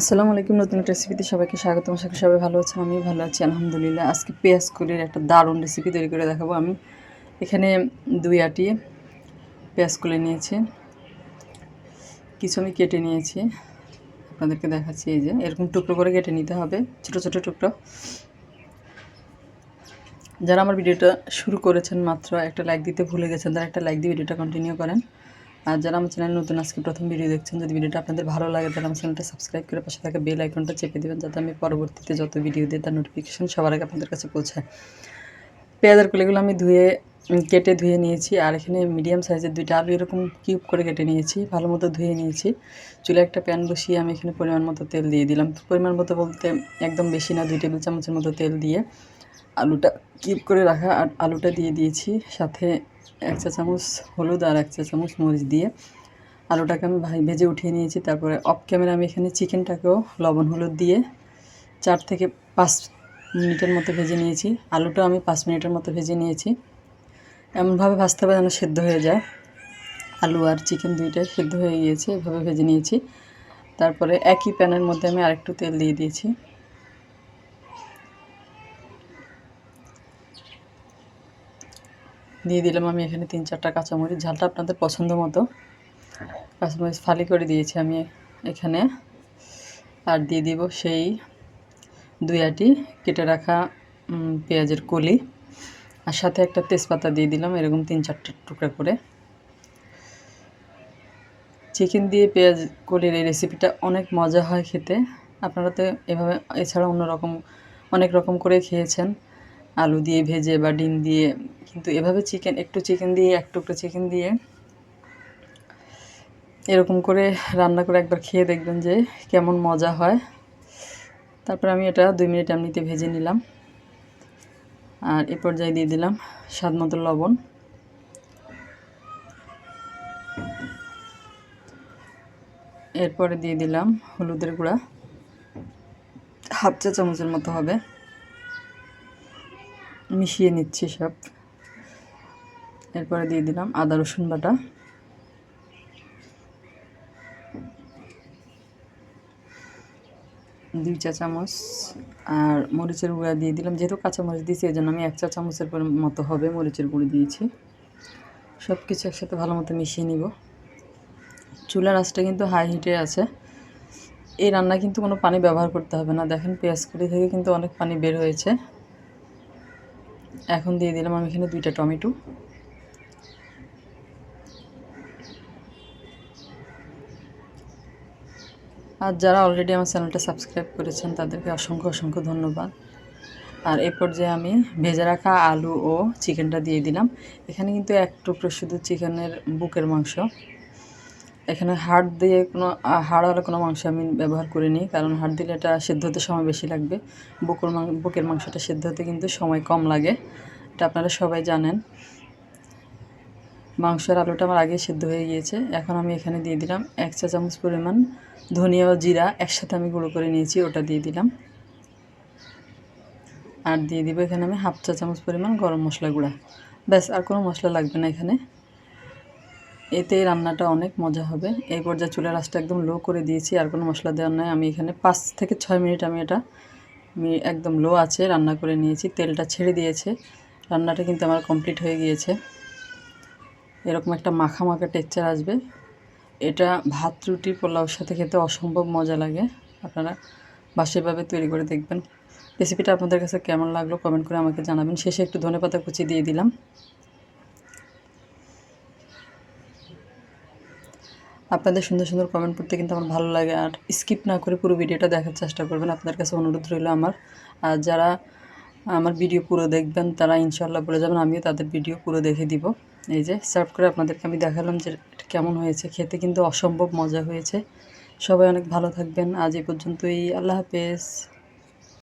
আসসালামু আলাইকুম, নতুন একটা রেসিপিতে সবাইকে স্বাগতম। আশা করি সবাই ভালো আছেন আমি ভালো আছি, আলহামদুলিল্লাহ। আজকে পেঁয়াজ কলির একটা দারুণ রেসিপি তৈরি করে দেখাবো আমি। এখানে দুই আটি পেঁয়াজ কলি নিয়েছি। কিছু আমি কেটে নিয়েছি। আপনাদেরকে দেখাচ্ছি এই যে, এরকম টুকরো করে কেটে নিতে হবে, ছোটো ছোটো টুকরো। যারা আমার ভিডিওটা শুরু করেছেন মাত্র একটা লাইক দিতে ভুলে গেছেন, তারা একটা লাইক দিয়ে ভিডিওটা কন্টিনিউ করেন। আর যারা আমার চ্যানেল নতুন, আজকে প্রথম ভিডিও দেখছেন, যদি ভিডিওটা আপনাদের ভালো লাগে, তাহলে আমার চ্যানেলটা সাবস্ক্রাইব করে পাশে থাকা বেল আইকনটা চেপে দেবেন, যাতে আমি পরবর্তীতে যত ভিডিও দিই, তার নোটিফিকেশন সবার আগে আপনাদের কাছে পৌঁছায়। পেঁয়াজের কুলিগুলো আমি ধুয়ে কেটে ধুয়ে নিয়েছি, আর এখানে মিডিয়াম সাইজের দুইটা আলু এরকম কিউব করে কেটে নিয়েছি, ভালো মতো ধুয়ে নিয়েছি। চুলে একটা প্যান বসিয়ে আমি এখানে পরিমাণ মতো তেল দিয়ে দিলাম। পরিমাণ মতো বলতে একদম বেশি না, দুই টেবিল চামচের মতো তেল দিয়ে। আলুটা কিপ করে রাখা আলুটা দিয়ে দিয়েছি। সাথে এক চা চামচ হলুদ আর এক চা চামচ মরিচ দিয়ে। আলুটাকে আমি ভাই ভেজে উঠিয়ে নিয়েছি। তারপরে অফ ক্যামেরা আমি এখানে চিকেনটাকেও লবণ হলুদ দিয়ে চার থেকে পাঁচ মিনিটের মতো ভেজে নিয়েছি। আলুটা আমি পাঁচ মিনিটের মতো ভেজে নিয়েছি। এমনভাবে ভাজতে হবে যেন সেদ্ধ হয়ে যায়। আলু আর চিকেন দুইটাই সেদ্ধ হয়ে গিয়েছে, এভাবে ভেজে নিয়েছি। তারপরে একই প্যানের মধ্যে আমি আরেকটু তেল দিয়ে দিয়েছি। দিয়ে দিলাম আমি এখানে তিন চারটা কাঁচামরিচ। ঝালটা আপনাদের পছন্দ মতো। কাঁচামরিচ ফালি করে দিয়েছি আমি এখানে। আর দিয়ে দিব সেই দুই আটি কেটে রাখা পেঁয়াজের কলি। আর সাথে একটা তেজপাতা দিয়ে দিলাম এরকম তিন চারটে টুকরা করে। চিকেন দিয়ে পেঁয়াজ কলির এই রেসিপিটা অনেক মজা হয় খেতে। আপনারা তো এভাবে, এছাড়া অন্যরকম, অনেক রকম করে খেয়েছেন। আলু দিয়ে ভেজে বা ডিম দিয়ে, কিন্তু এভাবে চিকেন একটু চিকেন দিয়ে, এক টুকরো চিকেন দিয়ে এরকম করে রান্না করে একবার খেয়ে দেখবেন যে কেমন মজা হয়। তারপর আমি এটা দুই মিনিট এমনিতে ভেজে নিলাম। আর এ পর্যায়ে দিয়ে দিলাম স্বাদ মতো লবণ। এরপরে দিয়ে দিলাম হলুদের গুঁড়া। হাফ চা চামচের মতো হবে। মিশিয়ে নিচ্ছি সব। এরপরে দিয়ে দিলাম আদা, রসুন বাটা। দুই চা চামচ আর মরিচের গুঁড়া দিয়ে দিলাম। যেহেতু কাঁচা মরিচ দিয়েছি এই জন্য আমি এক চা চামচের পরি- মতো হবে মরিচের গুঁড়ো দিয়েছি। সব কিছু একসাথে ভালো মতো মিশিয়ে নিব। চুলার আঁচটা কিন্তু হাই হিটে আছে। এই রান্না কিন্তু কোনো পানি ব্যবহার করতে হবে না। দেখেন পেঁয়াজ কুড়ি থেকে কিন্তু অনেক পানি বের হয়েছে। এখন দিয়ে দিলাম আমি এখানে দুইটা টমেটো। আর যারা অলরেডি আমার চ্যানেলটা সাবস্ক্রাইব করেছেন, তাদেরকে অসংখ্য অসংখ্য ধন্যবাদ। আর এই পর্যায়ে আমি ভেজে রাখা আলু ও চিকেনটা দিয়ে দিলাম। এখানে কিন্তু এক টুকরো শুধু চিকেনের বুকের মাংস। এখানে হাড় দিয়ে কোনো আহ, হাড়ওয়ালা কোনো মাংস আমি ব্যবহার করিনি কারণ হাড় দিলে এটা সেদ্ধ হতে সময় বেশি লাগবে। বুকের বুকের মাংসটা সেদ্ধ হতে কিন্তু সময় কম লাগে এটা আপনারা সবাই জানেন। মাংসের আলুটা আমার আগে সেদ্ধ হয়ে গিয়েছে এখন আমি এখানে দিয়ে দিলাম এক চা চামচ পরিমাণ ধনিয়া ও জিরা একসাথে আমি গুঁড়ো করে নিয়েছি ওটা দিয়ে দিলাম। আর দিয়ে দিব এখানে আমি হাফ চা চামচ পরিমাণ গরম মশলা গুঁড়া। ব্যাস আর কোনো মশলা লাগবে না এখানে। এতে রান্নাটা অনেক মজা হবে। এই পর্যায়ে চুলার আঁচটা একদম লো করে দিয়েছি, আর কোনো মশলা দেওয়ার নয় আমি এখানে পাঁচ থেকে ছয় মিনিট আমি এটা একদম লো আছে রান্না করে নিয়েছি। তেলটা ছেড়ে দিয়েছে। রান্নাটা কিন্তু আমার কমপ্লিট হয়ে গিয়েছে। এরকম একটা মাখা মাখা টেক্সচার আসবে। এটা ভাত রুটি পোলাওর সাথে খেতে অসম্ভব মজা লাগে। আপনারা বাসেভাবে তৈরি করে দেখবেন। রেসিপিটা আপনাদের কাছে কেমন লাগল কমেন্ট করে আমাকে জানাবেন। শেষে একটু ধনেপাতা কুচি দিয়ে দিলাম। আপনাদের সুন্দর সুন্দর কমেন্ট পড়তে কিন্তু আমার ভালো লাগে। আর স্কিপ না করে পুরো ভিডিওটা দেখার চেষ্টা করবেন। আপনাদের কাছে অনুরোধ রইল আমার। আর যারা আমার ভিডিও পুরো দেখবেন, তারা ইনশাল্লাহ বলে যাবেন, আমিও তাদের ভিডিও পুরো দেখে দিব। এই যে সার্ভ করে আপনাদেরকে আমি দেখালাম যে কেমন হয়েছে। খেতে কিন্তু অসম্ভব মজা হয়েছে। সবাই অনেক ভালো থাকবেন। আজ এই পর্যন্তই। আল্লাহ হাফেজ।